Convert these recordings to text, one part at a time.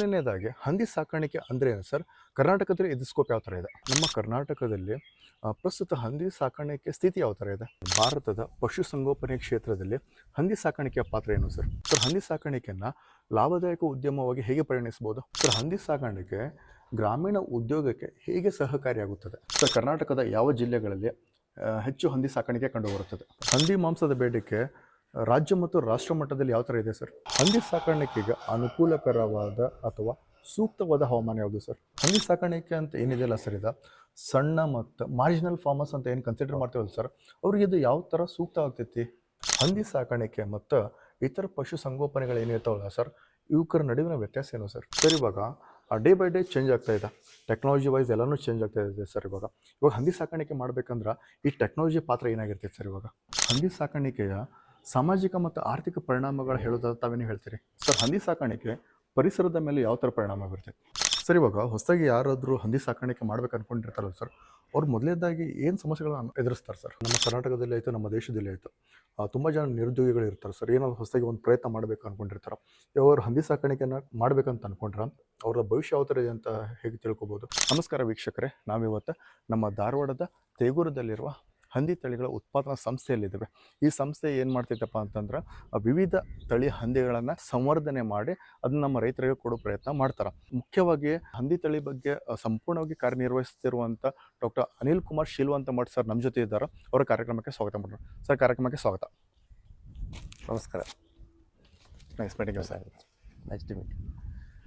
ಮೊದಲನೇದಾಗಿ ಹಂದಿ ಸಾಕಾಣಿಕೆ ಅಂದ್ರೆ ಏನು ಸರ್? ಕರ್ನಾಟಕದಲ್ಲಿ ಇದು ಸ್ಕೋಪ್ ಯಾವ ಥರ ಇದೆ? ನಮ್ಮ ಕರ್ನಾಟಕದಲ್ಲಿ ಪ್ರಸ್ತುತ ಹಂದಿ ಸಾಕಾಣಿಕೆ ಸ್ಥಿತಿ ಯಾವ ಥರ ಇದೆ? ಭಾರತದ ಪಶುಸಂಗೋಪನೆ ಕ್ಷೇತ್ರದಲ್ಲಿ ಹಂದಿ ಸಾಕಾಣಿಕೆಯ ಪಾತ್ರ ಏನು ಸರ್? ಸರ್, ಹಂದಿ ಸಾಕಾಣಿಕೆಯನ್ನು ಲಾಭದಾಯಕ ಉದ್ಯಮವಾಗಿ ಹೇಗೆ ಪರಿಗಣಿಸ್ಬೋದು ಸರ್, ಹಂದಿ ಸಾಕಾಣಿಕೆ ಗ್ರಾಮೀಣ ಉದ್ಯೋಗಕ್ಕೆ ಹೇಗೆ ಸಹಕಾರಿಯಾಗುತ್ತದೆ? ಸರ್, ಕರ್ನಾಟಕದ ಯಾವ ಜಿಲ್ಲೆಗಳಲ್ಲಿ ಹೆಚ್ಚು ಹಂದಿ ಸಾಕಾಣಿಕೆ ಕಂಡುಬರುತ್ತದೆ? ಹಂದಿ ಮಾಂಸದ ಬೇಡಿಕೆ ರಾಜ್ಯ ಮತ್ತು ರಾಷ್ಟ್ರ ಮಟ್ಟದಲ್ಲಿ ಯಾವ ಥರ ಇದೆ ಸರ್? ಹಂದಿ ಸಾಕಾಣಿಕೆಗೆ ಅನುಕೂಲಕರವಾದ ಅಥವಾ ಸೂಕ್ತವಾದ ಹವಾಮಾನ ಯಾವುದು ಸರ್? ಹಂದಿ ಸಾಕಾಣಿಕೆ ಅಂತ ಏನಿದೆಯಲ್ಲ ಸರ್ ಇದು? ಸಣ್ಣ ಮತ್ತು ಮಾರ್ಜಿನಲ್ ಫಾರ್ಮರ್ಸ್ ಅಂತ ಏನು ಕನ್ಸಿಡರ್ ಮಾಡ್ತೇವಲ್ಲ ಸರ್, ಅವ್ರಿಗೆ ಇದು ಯಾವ ಥರ ಸೂಕ್ತ ಆಗ್ತೈತಿ? ಹಂದಿ ಸಾಕಾಣಿಕೆ ಮತ್ತು ಇತರ ಪಶು ಸಂಗೋಪನೆಗಳು ಏನಿರ್ತಾವಲ್ಲ ಸರ್ ಇವಕ್ಕರ ನಡುವಿನ ವ್ಯತ್ಯಾಸ ಏನು ಸರ್? ಸರ್, ಇವಾಗ ಡೇ ಬೈ ಡೇ ಚೇಂಜ್ ಆಗ್ತಾ ಇದೆ. ಟೆಕ್ನಾಲಜಿ ವೈಸ್ ಎಲ್ಲನೂ ಚೇಂಜ್ ಆಗ್ತಾ ಇದೆ ಸರ್ ಇವಾಗ. ಇವಾಗ ಹಂದಿ ಸಾಕಾಣಿಕೆ ಮಾಡ್ಬೇಕಂದ್ರೆ ಈ ಟೆಕ್ನಾಲಜಿ ಪಾತ್ರ ಏನಾಗಿರ್ತೈತೆ ಸರ್ ಇವಾಗ? ಹಂದಿ ಸಾಕಾಣಿಕೆಯ ಸಾಮಾಜಿಕ ಮತ್ತು ಆರ್ಥಿಕ ಪರಿಣಾಮಗಳು ಹೇಳೋದಾದ್ರೆ ತಾವೇನು ಹೇಳ್ತೀರಿ? ಸರ್, ಹಂದಿ ಸಾಕಾಣಿಕೆ ಪರಿಸರದ ಮೇಲೆ ಯಾವ ಥರ ಪರಿಣಾಮ ಬೀರುತ್ತೆ? ಸರ್, ಇವಾಗ ಹೊಸದಾಗಿ ಯಾರಾದರೂ ಹಂದಿ ಸಾಕಾಣಿಕೆ ಮಾಡ್ಬೇಕು ಅನ್ಕೊಂಡಿರ್ತಾರಲ್ಲ ಸರ್, ಅವ್ರು ಮೊದಲನೇದಾಗಿ ಏನು ಸಮಸ್ಯೆಗಳನ್ನು ಎದುರಿಸ್ತಾರೆ ಸರ್? ನಮ್ಮ ಕರ್ನಾಟಕದಲ್ಲಿ ಆಯಿತು, ನಮ್ಮ ದೇಶದಲ್ಲಿ ಆಯಿತು. ತುಂಬ ಜನ ನಿರುದ್ಯೋಗಿಗಳು ಇರ್ತಾರೆ ಸರ್, ಏನಾದ್ರು ಹೊಸದಾಗಿ ಒಂದು ಪ್ರಯತ್ನ ಮಾಡಬೇಕು ಅನ್ಕೊಂಡಿರ್ತಾರೆ. ಅವ್ರು ಹಂದಿ ಸಾಕಾಣಿಕೆನ ಮಾಡ್ಬೇಕಂತ ಅನ್ಕೊಂಡ್ರೆ, ಅವರ ಭವಿಷ್ಯ ಯಾವ ಥರ ಇದೆ ಅಂತ ಹೇಗೆ ತಿಳ್ಕೊಬೋದು? ನಮಸ್ಕಾರ ವೀಕ್ಷಕರೇ, ನಾವಿವತ್ತು ನಮ್ಮ ಧಾರವಾಡದ ತೇಗೂರದಲ್ಲಿರುವ ಹಂದಿ ತಳಿಗಳ ಉತ್ಪಾದನಾ ಸಂಸ್ಥೆಯಲ್ಲಿದ್ದಾವೆ. ಈ ಸಂಸ್ಥೆ ಏನು ಮಾಡ್ತೈತಪ್ಪ ಅಂತಂದ್ರೆ ವಿವಿಧ ತಳಿ ಹಂದಿಗಳನ್ನು ಸಂವರ್ಧನೆ ಮಾಡಿ ಅದನ್ನ ನಮ್ಮ ರೈತರಿಗೆ ಕೊಡೋ ಪ್ರಯತ್ನ ಮಾಡ್ತಾರೆ. ಮುಖ್ಯವಾಗಿ ಹಂದಿ ತಳಿ ಬಗ್ಗೆ ಸಂಪೂರ್ಣವಾಗಿ ಕಾರ್ಯನಿರ್ವಹಿಸುತ್ತಿರುವಂಥ ಡಾಕ್ಟರ್ ಅನಿಲ್ ಕುಮಾರ್ ಶಿಲ್ವಂತ ಮಠ್ ಸರ್ ನಮ್ಮ ಜೊತೆ ಇದ್ದಾರೆ. ಅವರ ಕಾರ್ಯಕ್ರಮಕ್ಕೆ ಸ್ವಾಗತ ಮಾಡೋಣ. ಸರ್ ಕಾರ್ಯಕ್ರಮಕ್ಕೆ ಸ್ವಾಗತ. ನಮಸ್ಕಾರ. Nice meeting sir nice to meet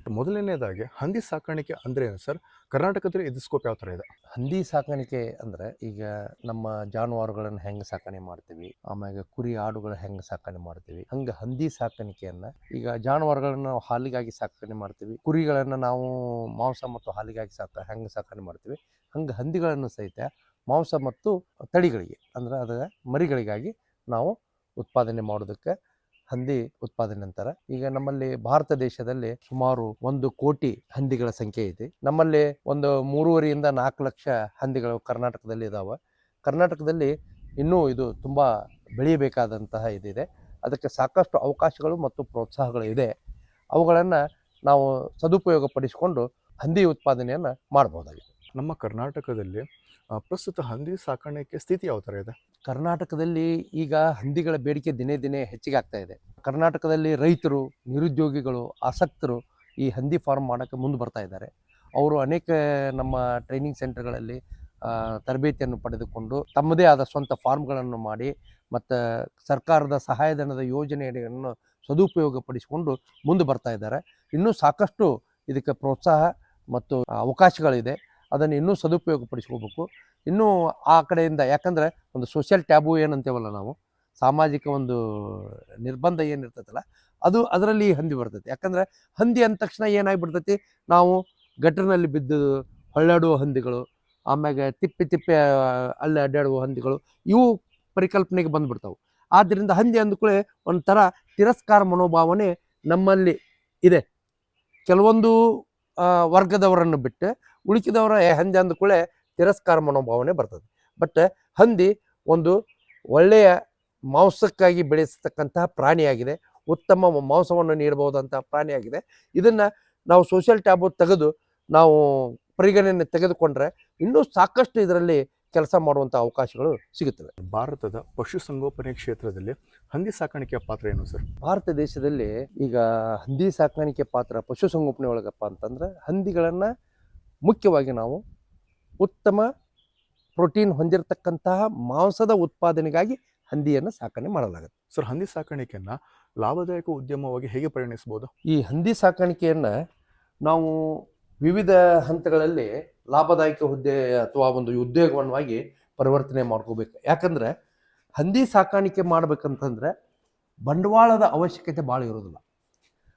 ಮೊದಲನೇದಾಗಿ ಹಂದಿ ಸಾಕಾಣಿಕೆ ಅಂದರೆ ಏನು ಸರ್? ಕರ್ನಾಟಕದಲ್ಲಿ ಇದು ಯಾವ ಥರ ಇದೆ? ಹಂದಿ ಸಾಕಾಣಿಕೆ ಅಂದ್ರೆ ಈಗ ನಮ್ಮ ಜಾನುವಾರುಗಳನ್ನು ಹೆಂಗೆ ಸಾಕಣೆ ಮಾಡ್ತೀವಿ? ಆಮ್ಯಾಗ ಕುರಿ ಆಡುಗಳ ಹೆಂಗೆ ಸಾಕಣೆ ಮಾಡ್ತೀವಿ? ಹಂಗೆ ಹಂದಿ ಸಾಕಾಣಿಕೆಯನ್ನು ಈಗ ಜಾನುವಾರುಗಳನ್ನ ನಾವು ಹಾಲಿಗಾಗಿ ಸಾಕಣೆ ಮಾಡ್ತೀವಿ. ಕುರಿಗಳನ್ನು ನಾವು ಮಾಂಸ ಮತ್ತು ಹಾಲಿಗಾಗಿ ಸಾಕ ಹೆಂಗೆ ಸಾಕಣೆ ಮಾಡ್ತೀವಿ? ಹಂಗೆ ಹಂದಿಗಳನ್ನು ಸಹಿತ ಮಾಂಸ ಮತ್ತು ತಳಿಗಳಿಗೆ ಅಂದ್ರೆ ಅದರ ಮರಿಗಳಿಗಾಗಿ ನಾವು ಉತ್ಪಾದನೆ ಮಾಡೋದಕ್ಕೆ ಹಂದಿ ಉತ್ಪಾದನೆ ಅಂತಾರೆ. ಈಗ ನಮ್ಮಲ್ಲಿ ಭಾರತ ದೇಶದಲ್ಲಿ ಸುಮಾರು ಒಂದು ಕೋಟಿ ಹಂದಿಗಳ ಸಂಖ್ಯೆ ಇದೆ. ನಮ್ಮಲ್ಲಿ ಒಂದು ಮೂರುವರಿಯಿಂದ ನಾಲ್ಕು ಲಕ್ಷ ಹಂದಿಗಳು ಕರ್ನಾಟಕದಲ್ಲಿ ಇದಾವೆ. ಕರ್ನಾಟಕದಲ್ಲಿ ಇನ್ನೂ ಇದು ತುಂಬ ಬೆಳೆಯಬೇಕಾದಂತಹ ಇದಿದೆ. ಅದಕ್ಕೆ ಸಾಕಷ್ಟು ಅವಕಾಶಗಳು ಮತ್ತು ಪ್ರೋತ್ಸಾಹಗಳು ಇದೆ. ಅವುಗಳನ್ನು ನಾವು ಸದುಪಯೋಗ ಪಡಿಸಿಕೊಂಡು ಹಂದಿ ಉತ್ಪಾದನೆಯನ್ನು ಮಾಡ್ಬೋದಾಗಿದೆ. ನಮ್ಮ ಕರ್ನಾಟಕದಲ್ಲಿ ಪ್ರಸ್ತುತ ಹಂದಿ ಸಾಕಾಣಿಕೆ ಸ್ಥಿತಿ ಯಾವ ಥರ ಇದೆ? ಕರ್ನಾಟಕದಲ್ಲಿ ಈಗ ಹಂದಿಗಳ ಬೇಡಿಕೆ ದಿನೇ ದಿನೇ ಹೆಚ್ಚಿಗೆ ಆಗ್ತಾ ಇದೆ. ಕರ್ನಾಟಕದಲ್ಲಿ ರೈತರು, ನಿರುದ್ಯೋಗಿಗಳು, ಆಸಕ್ತರು ಈ ಹಂದಿ ಫಾರ್ಮ್ ಮಾಡೋಕ್ಕೆ ಮುಂದೆ ಬರ್ತಾ ಇದ್ದಾರೆ. ಅವರು ಅನೇಕ ನಮ್ಮ ಟ್ರೈನಿಂಗ್ ಸೆಂಟರ್ಗಳಲ್ಲಿ ತರಬೇತಿಯನ್ನು ಪಡೆದುಕೊಂಡು ತಮ್ಮದೇ ಆದ ಸ್ವಂತ ಫಾರ್ಮ್ಗಳನ್ನು ಮಾಡಿ ಮತ್ತು ಸರ್ಕಾರದ ಸಹಾಯಧನದ ಯೋಜನೆಯನ್ನು ಸದುಪಯೋಗಪಡಿಸಿಕೊಂಡು ಮುಂದೆ ಬರ್ತಾ ಇದ್ದಾರೆ. ಇನ್ನೂ ಸಾಕಷ್ಟು ಇದಕ್ಕೆ ಪ್ರೋತ್ಸಾಹ ಮತ್ತು ಅವಕಾಶಗಳಿದೆ. ಅದನ್ನು ಇನ್ನೂ ಸದುಪಯೋಗಪಡಿಸ್ಕೋಬೇಕು. ಇನ್ನೂ ಆ ಕಡೆಯಿಂದ ಯಾಕಂದರೆ ಒಂದು ಸೋಷಿಯಲ್ ಟ್ಯಾಬು ಏನಂತೇವಲ್ಲ ನಾವು, ಸಾಮಾಜಿಕ ಒಂದು ನಿರ್ಬಂಧ ಏನಿರ್ತೈತಲ್ಲ, ಅದು ಅದರಲ್ಲಿ ಹಂದಿ ಬರ್ತೈತಿ. ಯಾಕಂದರೆ ಹಂದಿ ಅಂದ ತಕ್ಷಣ ಏನಾಗಿಬಿಡ್ತೈತಿ, ನಾವು ಗಟ್ಟರಿನಲ್ಲಿ ಬಿದ್ದು ಹೊಳ್ಳಾಡುವ ಹಂದಿಗಳು, ಆಮ್ಯಾಗೆ ತಿಪ್ಪೆ ತಿಪ್ಪೆ ಅಲ್ಲಿ ಅಡ್ಡಾಡುವ ಹಂದಿಗಳು, ಇವು ಪರಿಕಲ್ಪನೆಗೆ ಬಂದುಬಿಡ್ತಾವೆ. ಆದ್ದರಿಂದ ಹಂದಿ ಅಂದಕೂಳೆ ಒಂಥರ ತಿರಸ್ಕಾರ ಮನೋಭಾವನೆ ನಮ್ಮಲ್ಲಿ ಇದೆ. ಕೆಲವೊಂದು ವರ್ಗದವರನ್ನು ಬಿಟ್ಟು ಉಳಿಕಿದವರ ಹಂದಿ ಅಂದ ಕೂಡಲೇ ತಿರಸ್ಕಾರ ಮನೋಭಾವನೆ ಬರ್ತದೆ. ಬಟ್ ಹಂದಿ ಒಂದು ಒಳ್ಳೆಯ ಮಾಂಸಕ್ಕಾಗಿ ಬೆಳೆಸತಕ್ಕಂತಹ ಪ್ರಾಣಿಯಾಗಿದೆ. ಉತ್ತಮ ಮಾಂಸವನ್ನು ನೀಡಬಹುದಂತಹ ಪ್ರಾಣಿಯಾಗಿದೆ. ಇದನ್ನು ನಾವು ಸೋಷಿಯಲ್ ಟ್ಯಾಬು ತೆಗೆದು ನಾವು ಪರಿಗಣನೆ ತೆಗೆದುಕೊಂಡ್ರೆ ಇನ್ನೂ ಸಾಕಷ್ಟು ಇದರಲ್ಲಿ ಕೆಲಸ ಮಾಡುವಂಥ ಅವಕಾಶಗಳು ಸಿಗುತ್ತವೆ. ಭಾರತದ ಪಶುಸಂಗೋಪನೆ ಕ್ಷೇತ್ರದಲ್ಲಿ ಹಂದಿ ಸಾಕಾಣಿಕೆಯ ಪಾತ್ರ ಏನು ಸರ್? ಭಾರತ ದೇಶದಲ್ಲಿ ಈಗ ಹಂದಿ ಸಾಕಾಣಿಕೆ ಪಾತ್ರ ಪಶುಸಂಗೋಪನೆ ಒಳಗಪ್ಪ ಅಂತಂದ್ರೆ ಹಂದಿಗಳನ್ನು ಮುಖ್ಯವಾಗಿ ನಾವು ಉತ್ತಮ ಪ್ರೋಟೀನ್ ಹೊಂದಿರತಕ್ಕಂತಹ ಮಾಂಸದ ಉತ್ಪಾದನೆಗಾಗಿ ಹಂದಿಯನ್ನು ಸಾಕಣೆ ಮಾಡಲಾಗುತ್ತೆ. ಸರ್ ಹಂದಿ ಸಾಕಾಣಿಕೆಯನ್ನು ಲಾಭದಾಯಕ ಉದ್ಯಮವಾಗಿ ಹೇಗೆ ಪರಿಗಣಿಸಬಹುದು ಈ ಹಂದಿ ಸಾಕಾಣಿಕೆಯನ್ನು ನಾವು ವಿವಿಧ ಹಂತಗಳಲ್ಲಿ ಲಾಭದಾಯಕ ಹುದ್ದೆ ಅಥವಾ ಒಂದು ಉದ್ಯೋಗವನ್ನಾಗಿ ಪರಿವರ್ತನೆ ಮಾಡ್ಕೋಬೇಕು. ಯಾಕಂದ್ರೆ ಹಂದಿ ಸಾಕಾಣಿಕೆ ಮಾಡ್ಬೇಕಂತಂದ್ರೆ ಬಂಡವಾಳದ ಅವಶ್ಯಕತೆ ಭಾಳ ಇರೋದಿಲ್ಲ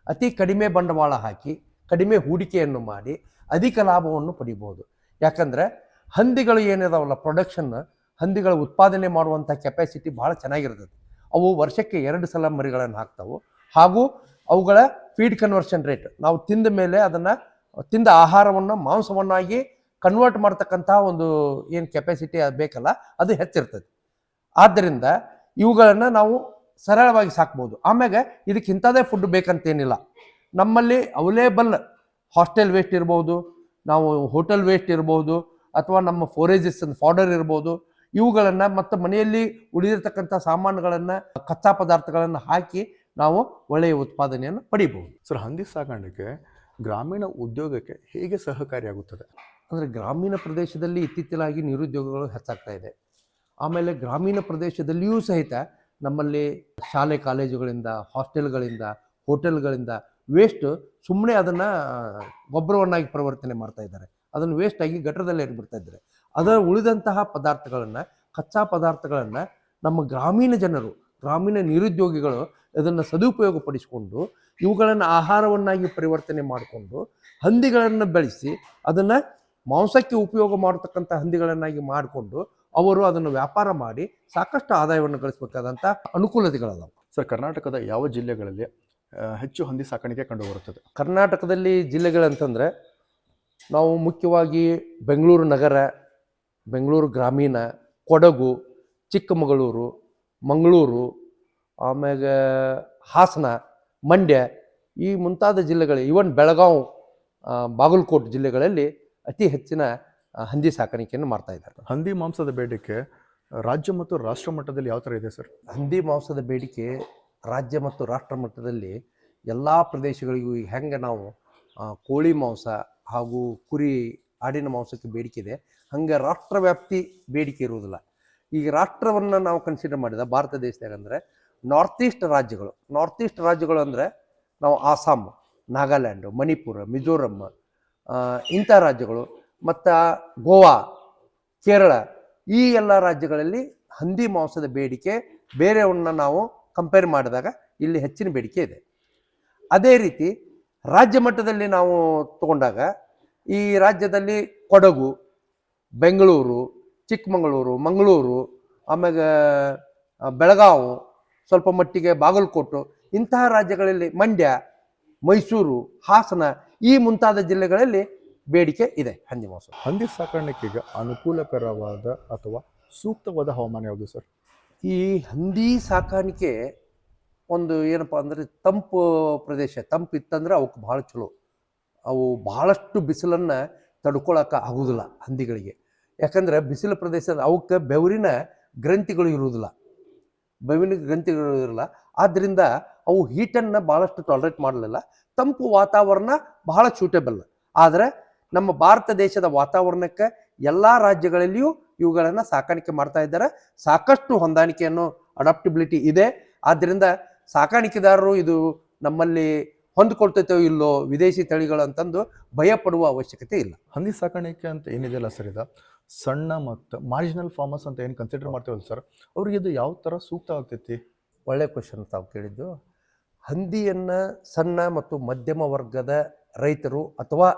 ಅತಿ ಕಡಿಮೆ ಬಂಡವಾಳ ಹಾಕಿ ಕಡಿಮೆ ಹೂಡಿಕೆಯನ್ನು ಮಾಡಿ ಅಧಿಕ ಲಾಭವನ್ನು ಪಡಿಬೋದು ಯಾಕಂದರೆ ಹಂದಿಗಳು ಏನಿದಾವಲ್ಲ ಪ್ರೊಡಕ್ಷನ್ ಹಂದಿಗಳ ಉತ್ಪಾದನೆ ಮಾಡುವಂಥ ಕೆಪಾಸಿಟಿ ಭಾಳ ಚೆನ್ನಾಗಿರ್ತದೆ. ಅವು ವರ್ಷಕ್ಕೆ ಎರಡು ಸಲ ಮರಿಗಳನ್ನು ಹಾಕ್ತಾವು. ಹಾಗೂ ಅವುಗಳ ಫೀಡ್ ಕನ್ವರ್ಷನ್ ರೇಟ್ ನಾವು ತಿಂದ ಮೇಲೆ ಅದನ್ನು, ತಿಂದ ಆಹಾರವನ್ನು, ಮಾಂಸವನ್ನಾಗಿ ಕನ್ವರ್ಟ್ ಮಾಡ್ತಕ್ಕಂಥ ಒಂದು ಏನು ಕೆಪಾಸಿಟಿ ಬೇಕಲ್ಲ, ಅದು ಹೆಚ್ಚಿರ್ತದೆ. ಆದ್ದರಿಂದ ಇವುಗಳನ್ನು ನಾವು ಸರಳವಾಗಿ ಸಾಕ್ಬೋದು. ಆಮ್ಯಾಗ ಇದಕ್ಕಿಂತದೇ ಫುಡ್ ಬೇಕಂತೇನಿಲ್ಲ. ನಮ್ಮಲ್ಲಿ ಅವೈಲೇಬಲ್ ಹಾಸ್ಟೆಲ್ ವೇಸ್ಟ್ ಇರ್ಬೋದು ನಾವು ಹೋಟೆಲ್ ವೇಸ್ಟ್ ಇರ್ಬೋದು ಅಥವಾ ನಮ್ಮ ಫೋರೇಜಸ್ ಫಾರ್ಡರ್ ಇರ್ಬೋದು ಇವುಗಳನ್ನು ಮತ್ತು ಮನೆಯಲ್ಲಿ ಉಳಿದಿರ್ತಕ್ಕಂಥ ಸಾಮಾನುಗಳನ್ನು ಕಚ್ಚಾ ಪದಾರ್ಥಗಳನ್ನು ಹಾಕಿ ನಾವು ಒಳ್ಳೆಯ ಉತ್ಪಾದನೆಯನ್ನು ಪಡಿಬಹುದು. ಸರ್ ಹಂದಿ ಸಾಕಾಣಿಕೆ ಗ್ರಾಮೀಣ ಉದ್ಯೋಗಕ್ಕೆ ಹೇಗೆ ಸಹಕಾರಿಯಾಗುತ್ತದೆ? ಅಂದರೆ ಗ್ರಾಮೀಣ ಪ್ರದೇಶದಲ್ಲಿ ಇತ್ತೀಚಲಾಗಿ ನಿರುದ್ಯೋಗಗಳು ಹೆಚ್ಚಾಗ್ತಾ ಇದೆ. ಆಮೇಲೆ ಗ್ರಾಮೀಣ ಪ್ರದೇಶದಲ್ಲಿಯೂ ಸಹಿತ ನಮ್ಮಲ್ಲಿ ಶಾಲೆ ಕಾಲೇಜುಗಳಿಂದ ಹಾಸ್ಟೆಲ್ಗಳಿಂದ ಹೋಟೆಲ್ಗಳಿಂದ ವೇಸ್ಟ್ ಸುಮ್ಮನೆ ಅದನ್ನು ಗೊಬ್ಬರವನ್ನಾಗಿ ಪರಿವರ್ತನೆ ಮಾಡ್ತಾ ಇದ್ದಾರೆ. ಅದನ್ನು ವೇಸ್ಟ್ ಆಗಿ ಗಟ್ಟರದಲ್ಲಿ ಬಿಡ್ತಾ ಇದ್ದಾರೆ. ಅದರ ಉಳಿದಂತಹ ಪದಾರ್ಥಗಳನ್ನು, ಕಚ್ಚಾ ಪದಾರ್ಥಗಳನ್ನು ನಮ್ಮ ಗ್ರಾಮೀಣ ಜನರು, ಗ್ರಾಮೀಣ ನಿರುದ್ಯೋಗಿಗಳು ಅದನ್ನು ಸದುಪಯೋಗಪಡಿಸಿಕೊಂಡು, ಇವುಗಳನ್ನು ಆಹಾರವನ್ನಾಗಿ ಪರಿವರ್ತನೆ ಮಾಡಿಕೊಂಡು, ಹಂದಿಗಳನ್ನು ಬೆಳೆಸಿ, ಅದನ್ನು ಮಾಂಸಕ್ಕೆ ಉಪಯೋಗ ಮಾಡತಕ್ಕಂಥ ಹಂದಿಗಳನ್ನಾಗಿ ಮಾಡಿಕೊಂಡು, ಅವರು ಅದನ್ನು ವ್ಯಾಪಾರ ಮಾಡಿ ಸಾಕಷ್ಟು ಆದಾಯವನ್ನು ಗಳಿಸಬೇಕಾದಂಥ ಅನುಕೂಲತೆಗಳದಾವೆ. ಸರ್, ಕರ್ನಾಟಕದ ಯಾವ ಜಿಲ್ಲೆಗಳಲ್ಲಿ ಹೆಚ್ಚು ಹಂದಿ ಸಾಕಾಣಿಕೆ ಕಂಡುಬರುತ್ತದೆ. ಕರ್ನಾಟಕದಲ್ಲಿ ಜಿಲ್ಲೆಗಳಂತಂದರೆ ನಾವು ಮುಖ್ಯವಾಗಿ ಬೆಂಗಳೂರು ನಗರ ಬೆಂಗಳೂರು ಗ್ರಾಮೀಣ ಕೊಡಗು ಚಿಕ್ಕಮಗಳೂರು ಮಂಗಳೂರು ಆಮ್ಯಾಗ ಹಾಸನ ಮಂಡ್ಯ ಈ ಮುಂತಾದ ಜಿಲ್ಲೆಗಳು ಇವನ್ ಬೆಳಗಾವಿ ಬಾಗಲಕೋಟೆ ಜಿಲ್ಲೆಗಳಲ್ಲಿ ಅತಿ ಹೆಚ್ಚಿನ ಹಂದಿ ಸಾಕಾಣಿಕೆಯನ್ನು ಮಾಡ್ತಾ ಇದ್ದಾರೆ. ಹಂದಿ ಮಾಂಸದ ಬೇಡಿಕೆ ರಾಜ್ಯ ಮತ್ತು ರಾಷ್ಟ್ರ ಮಟ್ಟದಲ್ಲಿ ಯಾವ ಥರ ಇದೆ ಸರ್? ಹಂದಿ ಮಾಂಸದ ಬೇಡಿಕೆ ರಾಜ್ಯ ಮತ್ತು ರಾಷ್ಟ್ರ ಮಟ್ಟದಲ್ಲಿ ಎಲ್ಲ ಪ್ರದೇಶಗಳಿಗೂ ಹೆಂಗೆ ನಾವು ಕೋಳಿ ಮಾಂಸ ಹಾಗೂ ಕುರಿ ಆಡಿನ ಮಾಂಸಕ್ಕೆ ಬೇಡಿಕೆ ಇದೆ, ಹಂಗೆ ರಾಷ್ಟ್ರವ್ಯಾಪ್ತಿ ಬೇಡಿಕೆ ಇರುವುದಿಲ್ಲ. ಈಗ ರಾಷ್ಟ್ರವನ್ನು ನಾವು ಕನ್ಸಿಡರ್ ಮಾಡಿದ ಭಾರತ ದೇಶದಾಗ ಅಂದರೆ ನಾರ್ತ್ ಈಸ್ಟ್ ರಾಜ್ಯಗಳು. ನಾರ್ತ್ ಈಸ್ಟ್ ರಾಜ್ಯಗಳು ಅಂದರೆ ನಾವು ಆಸಾಮ್ ನಾಗಾಲ್ಯಾಂಡ್ ಮಣಿಪುರ ಮಿಜೋರಮ್ ಇಂಥ ರಾಜ್ಯಗಳು ಮತ್ತು ಗೋವಾ ಕೇರಳ ಈ ಎಲ್ಲ ರಾಜ್ಯಗಳಲ್ಲಿ ಹಂದಿ ಮಾಂಸದ ಬೇಡಿಕೆ ಬೇರೆಯವನ್ನ ನಾವು ಕಂಪೇರ್ ಮಾಡಿದಾಗ ಇಲ್ಲಿ ಹೆಚ್ಚಿನ ಬೇಡಿಕೆ ಇದೆ. ಅದೇ ರೀತಿ ರಾಜ್ಯ ಮಟ್ಟದಲ್ಲಿ ನಾವು ತಗೊಂಡಾಗ ಈ ರಾಜ್ಯದಲ್ಲಿ ಕೊಡಗು, ಬೆಂಗಳೂರು, ಚಿಕ್ಕಮಗಳೂರು, ಮಂಗಳೂರು ಆಮೇಲೆ ಬೆಳಗಾವು, ಸ್ವಲ್ಪ ಮಟ್ಟಿಗೆ ಬಾಗಲಕೋಟು, ಇಂತಹ ರಾಜ್ಯಗಳಲ್ಲಿ ಮಂಡ್ಯ, ಮೈಸೂರು, ಹಾಸನ ಈ ಮುಂತಾದ ಜಿಲ್ಲೆಗಳಲ್ಲಿ ಬೇಡಿಕೆ ಇದೆ. ಹಂದಿ ಮಾಸ. ಹಂದಿ ಸಾಕಾಣಿಕೆಗೆ ಅನುಕೂಲಕರವಾದ ಅಥವಾ ಸೂಕ್ತವಾದ ಹವಾಮಾನ ಯಾವುದು ಸರ್? ಈ ಹಂದಿ ಸಾಕಾಣಿಕೆ ಒಂದು ಏನಪ್ಪ ಅಂದರೆ ತಂಪು ಪ್ರದೇಶ, ತಂಪು ಇತ್ತಂದ್ರೆ ಅವಕ್ಕೆ ಭಾಳ ಚಲೋ. ಅವು ಭಾಳಷ್ಟು ಬಿಸಿಲನ್ನು ತಡ್ಕೊಳಕ್ಕೆ ಆಗೋದಿಲ್ಲ ಹಂದಿಗಳಿಗೆ. ಯಾಕಂದ್ರೆ ಬಿಸಿಲು ಪ್ರದೇಶದ ಅವಕ್ಕೆ ಬೆವರಿನ ಗ್ರಂಥಿಗಳು ಇರುವುದಿಲ್ಲ ಬೆವರಿನ ಗ್ರಂಥಿಗಳು ಇರಲ್ಲ ಆದ್ದರಿಂದ ಅವು ಹೀಟನ್ನು ಭಾಳಷ್ಟು ಟಾಲರೇಟ್ ಮಾಡಲಿಲ್ಲ. ತಂಪು ವಾತಾವರಣ ಬಹಳ ಸೂಟೇಬಲ್ ಆದರೆ ನಮ್ಮ ಭಾರತ ದೇಶದ ವಾತಾವರಣಕ್ಕೆ ಎಲ್ಲ ರಾಜ್ಯಗಳಲ್ಲಿಯೂ ಇವುಗಳನ್ನು ಸಾಕಾಣಿಕೆ ಮಾಡ್ತಾ ಇದ್ದಾರೆ. ಸಾಕಷ್ಟು ಹೊಂದಾಣಿಕೆಯನ್ನು ಅಡಾಪ್ಟಿಬಿಲಿಟಿ ಇದೆ. ಆದ್ದರಿಂದ ಸಾಕಾಣಿಕೆದಾರರು ಇದು ನಮ್ಮಲ್ಲಿ ಹೊಂದ್ಕೊಳ್ತೈತೋ ಇಲ್ಲೋ ವಿದೇಶಿ ತಳಿಗಳು ಅಂತಂದು ಭಯ ಪಡುವ ಅವಶ್ಯಕತೆ ಇಲ್ಲ. ಹಂದಿ ಸಾಕಾಣಿಕೆ ಅಂತ ಏನಿದೆಯಲ್ಲ ಸರ್ ಇದು? ಸಣ್ಣ ಮತ್ತು ಮಾರ್ಜಿನಲ್ ಫಾರ್ಮರ್ಸ್ ಅಂತ ಏನು ಕನ್ಸಿಡರ್ ಮಾಡ್ತೇವಲ್ಲ ಸರ್? ಅವ್ರಿಗೆ ಇದು ಯಾವ ಥರ ಸೂಕ್ತ ಆಗ್ತೈತಿ? ಒಳ್ಳೆ ಕ್ವಶನ್ ತಾವು ಕೇಳಿದ್ದು. ಹಂದಿಯನ್ನು ಸಣ್ಣ ಮತ್ತು ಮಧ್ಯಮ ವರ್ಗದ ರೈತರು ಅಥವಾ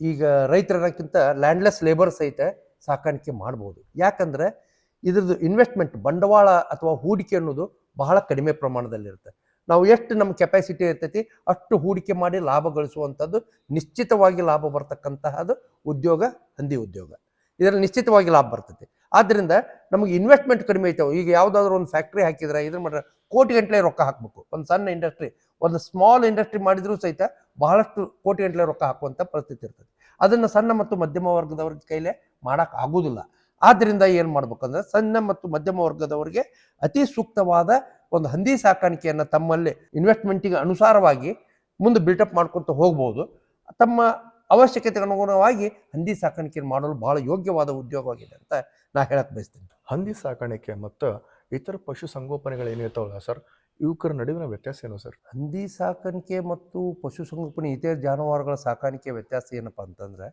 ಈಗ ರೈತರಕ್ಕಿಂತ ಲ್ಯಾಂಡ್ಲೆಸ್ ಲೇಬರ್ ಸಹಿತ ಸಾಕಾಣಿಕೆ ಮಾಡ್ಬೋದು. ಯಾಕಂದರೆ ಇದ್ರದ್ದು ಇನ್ವೆಸ್ಟ್ಮೆಂಟ್ ಬಂಡವಾಳ ಅಥವಾ ಹೂಡಿಕೆ ಅನ್ನೋದು ಬಹಳ ಕಡಿಮೆ ಪ್ರಮಾಣದಲ್ಲಿರುತ್ತೆ. ನಾವು ಎಷ್ಟು ನಮ್ಮ ಕೆಪಾಸಿಟಿ ಇರ್ತೈತಿ ಅಷ್ಟು ಹೂಡಿಕೆ ಮಾಡಿ ಲಾಭ ಗಳಿಸುವಂಥದ್ದು ನಿಶ್ಚಿತವಾಗಿ ಲಾಭ ಬರ್ತಕ್ಕಂತಹದ್ದು ಉದ್ಯೋಗ, ಹಂದಿ ಉದ್ಯೋಗ. ಇದರಲ್ಲಿ ನಿಶ್ಚಿತವಾಗಿ ಲಾಭ ಬರ್ತೈತಿ. ಆದ್ದರಿಂದ ನಮಗೆ ಇನ್ವೆಸ್ಟ್ಮೆಂಟ್ ಕಡಿಮೆ ಐತವೆ ಈಗ ಯಾವುದಾದ್ರೂ ಒಂದು ಫ್ಯಾಕ್ಟ್ರಿ ಹಾಕಿದ್ರೆ ಇದ್ರ ಮಾಡ್ರೆ ಕೋಟಿ ಗಂಟಲೆ ರೊಕ್ಕ ಹಾಕಬೇಕು. ಒಂದು ಸಣ್ಣ ಇಂಡಸ್ಟ್ರಿ ಒಂದು ಸ್ಮಾಲ್ ಇಂಡಸ್ಟ್ರಿ ಮಾಡಿದ್ರೂ ಸಹಿತ ಬಹಳಷ್ಟು ಕೋಟಿ ಗಂಟಲೆ ರೊಕ್ಕ ಹಾಕುವಂಥ ಪರಿಸ್ಥಿತಿ ಇರ್ತದೆ ಅದನ್ನು ಸಣ್ಣ ಮತ್ತು ಮಧ್ಯಮ ವರ್ಗದವ್ರ ಕೈಲೇ ಮಾಡೋಕೆ ಆಗೋದಿಲ್ಲ. ಆದ್ದರಿಂದ ಏನು ಮಾಡ್ಬೇಕಂದ್ರೆ ಸಣ್ಣ ಮತ್ತು ಮಧ್ಯಮ ವರ್ಗದವರಿಗೆ ಅತಿ ಸೂಕ್ತವಾದ ಒಂದು ಹಂದಿ ಸಾಕಾಣಿಕೆಯನ್ನು ತಮ್ಮಲ್ಲಿ ಇನ್ವೆಸ್ಟ್ಮೆಂಟಿಗೆ ಅನುಸಾರವಾಗಿ ಮುಂದೆ ಬಿಲ್ಟಪ್ ಮಾಡ್ಕೊತ ಹೋಗ್ಬೋದು. ತಮ್ಮ ಅವಶ್ಯಕತೆಗೆ ಅನುಗುಣವಾಗಿ ಹಂದಿ ಸಾಕಾಣಿಕೆ ಮಾಡಲು ಬಹಳ ಯೋಗ್ಯವಾದ ಉದ್ಯೋಗವಾಗಿದೆ ಅಂತ ನಾ ಹೇಳಕ್ಕೆ ಬಯಸ್ತೀನಿ. ಹಂದಿ ಸಾಕಾಣಿಕೆ ಮತ್ತು ಇತರ ಪಶು ಸಂಗೋಪನೆಗಳು ಏನಿರ್ತಾವಲ್ಲ ಸರ್ ಇವಕ್ಕರ ನಡುವಿನ ವ್ಯತ್ಯಾಸ ಏನು ಸರ್? ಹಂದಿ ಸಾಕಾಣಿಕೆ ಮತ್ತು ಪಶುಸಂಗೋಪನೆ ಇತರ ಜಾನುವಾರುಗಳ ಸಾಕಾಣಿಕೆ ವ್ಯತ್ಯಾಸ ಏನಪ್ಪ ಅಂತಂದರೆ,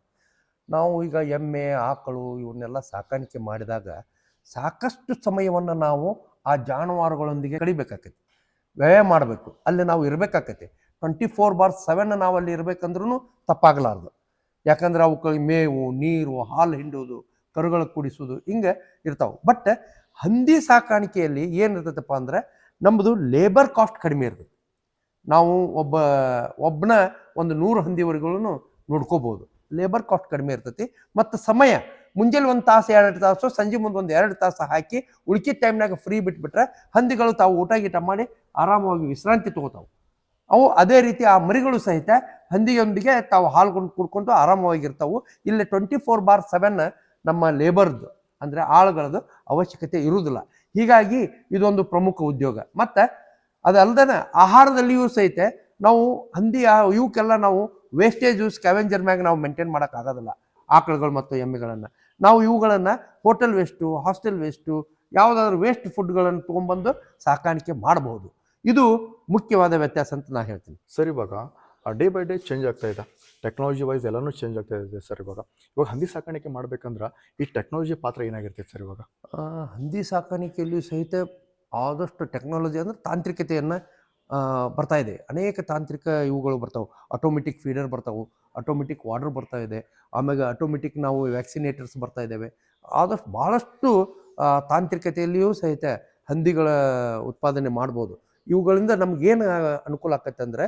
ನಾವು ಈಗ ಎಮ್ಮೆ, ಆಕಳು ಇವನ್ನೆಲ್ಲ ಸಾಕಾಣಿಕೆ ಮಾಡಿದಾಗ ಸಾಕಷ್ಟು ಸಮಯವನ್ನು ನಾವು ಆ ಜಾನುವಾರುಗಳೊಂದಿಗೆ ಕಡಿಬೇಕಾಕೈತಿ. ವ್ಯಯ ಮಾಡಬೇಕು. ಅಲ್ಲಿ ನಾವು ಇರಬೇಕಾಕೈತಿ. ಟ್ವೆಂಟಿ ಫೋರ್ ಬಾರ್ ಸೆವೆನ್ ನಾವು ಅಲ್ಲಿ ಇರಬೇಕಂದ್ರೂ ತಪ್ಪಾಗಲಾರ್ದು. ಯಾಕಂದ್ರೆ ಅವುಗಳಿಗೆ ಮೇವು, ನೀರು, ಹಾಲು ಹಿಂಡೋದು ಕರುಗಳು ಕುಡಿಸೋದು ಹಿಂಗೆ ಇರ್ತಾವೆ. ಬಟ್ ಹಂದಿ ಸಾಕಾಣಿಕೆಯಲ್ಲಿ ಏನಿರ್ತೈತಪ್ಪ ಅಂದ್ರೆ ನಮ್ಮದು ಲೇಬರ್ ಕಾಸ್ಟ್ ಕಡಿಮೆ ಇರ್ತದೆ ನಾವು ಒಬ್ಬ ಒಬ್ಬನ ಒಂದು ನೂರು ಹಂದಿವರೆಗೂ ನೋಡ್ಕೋಬೋದು. ಲೇಬರ್ ಕಾಸ್ಟ್ ಕಡಿಮೆ ಇರ್ತೈತಿ. ಮತ್ತು ಸಮಯ, ಮುಂಜಾನೆ ಒಂದು ತಾಸು, ಎರಡು ತಾಸು, ಸಂಜೆ ಮುಂದೆ ಒಂದು ಎರಡು ತಾಸು ಹಾಕಿ ಉಳ್ಕಿದ ಟೈಮ್ನಾಗ ಫ್ರೀ ಬಿಟ್ಬಿಟ್ರೆ ಹಂದಿಗಳು ತಾವು ಊಟ ಗೀಟ ಮಾಡಿ ಆರಾಮವಾಗಿ ವಿಶ್ರಾಂತಿ ತಗೋತಾವೆ. ಅವು ಅದೇ ರೀತಿ ಆ ಮರಿಗಳು ಸಹಿತ ಹಂದಿಯೊಂದಿಗೆ ತಾವು ಹಾಲ್ಕೊಂಡು ಕುಡ್ಕೊಂಡು ಆರಾಮವಾಗಿರ್ತಾವೆ ಇಲ್ಲಿ ಟ್ವೆಂಟಿ ಫೋರ್ ಬಾರ್ ಸೆವೆನ್ ನಮ್ಮ ಲೇಬರ್ದು ಅಂದರೆ ಆಳುಗಳದ್ದು ಅವಶ್ಯಕತೆ ಇರುವುದಿಲ್ಲ ಹೀಗಾಗಿ ಇದೊಂದು ಪ್ರಮುಖ ಉದ್ಯೋಗ. ಮತ್ತು ಅದಲ್ದೇ ಆಹಾರದಲ್ಲಿಯೂ ಸಹಿತ ನಾವು ಹಂದಿ ಇವಕ್ಕೆಲ್ಲ ನಾವು ವೇಸ್ಟೇಜು ಸ್ಕ್ಯಾವೆಂಜರ್ ಮ್ಯಾಗ ನಾವು ಮೇಂಟೈನ್ ಮಾಡೋಕ್ಕಾಗೋದಿಲ್ಲ ಆಕಳುಗಳು ಮತ್ತು ಎಮ್ಮೆಗಳನ್ನು. ನಾವು ಇವುಗಳನ್ನು ಹೋಟೆಲ್ ವೇಸ್ಟು ಹಾಸ್ಟೆಲ್ ವೇಸ್ಟು ಯಾವುದಾದ್ರೂ ವೇಸ್ಟ್ ಫುಡ್ಗಳನ್ನು ತೊಗೊಂಬಂದು ಸಾಕಾಣಿಕೆ ಮಾಡಬಹುದು ಇದು ಮುಖ್ಯವಾದ ವ್ಯತ್ಯಾಸ ಅಂತ ನಾನು ಹೇಳ್ತೀನಿ. ಸರಿ ಇವಾಗ ಡೇ ಬೈ ಡೇ ಚೇಂಜ್ ಆಗ್ತಾ ಇದೆ. ಟೆಕ್ನಾಲಜಿ ವೈಸ್ ಎಲ್ಲನೂ ಚೇಂಜ್ ಆಗ್ತಾ ಇದೆ ಸರ್ ಇವಾಗ. ಇವಾಗ ಹಂದಿ ಸಾಕಾಣಿಕೆ ಮಾಡ್ಬೇಕಂದ್ರೆ ಈ ಟೆಕ್ನಾಲಜಿ ಪಾತ್ರ ಏನಾಗಿರ್ತೈತೆ ಸರ್ ಇವಾಗ? ಹಂದಿ ಸಾಕಾಣಿಕೆಯಲ್ಲಿ ಸಹಿತ ಆದಷ್ಟು ಟೆಕ್ನಾಲಜಿ ಅಂದರೆ ತಾಂತ್ರಿಕತೆಯನ್ನು ಬರ್ತಾ ಇದೆ. ಅನೇಕ ತಾಂತ್ರಿಕ ಇವುಗಳು ಬರ್ತಾವೆ. ಆಟೋಮೆಟಿಕ್ ಫೀಡರ್ ಬರ್ತಾವೆ ಆಟೋಮೆಟಿಕ್ ವಾಟರ್ ಬರ್ತಾ ಇದೆ. ಆಮೇಲೆ ಆಟೋಮೆಟಿಕ್ ನಾವು ವ್ಯಾಕ್ಸಿನೇಟರ್ಸ್ ಬರ್ತಾ ಇದ್ದಾವೆ. ಆದಷ್ಟು ಭಾಳಷ್ಟು ತಾಂತ್ರಿಕತೆಯಲ್ಲಿಯೂ ಸಹಿತ ಹಂದಿಗಳ ಉತ್ಪಾದನೆ ಮಾಡ್ಬೋದು. ಇವುಗಳಿಂದ ನಮಗೇನು ಅನುಕೂಲ ಆಕತ್ತೆ ಅಂದರೆ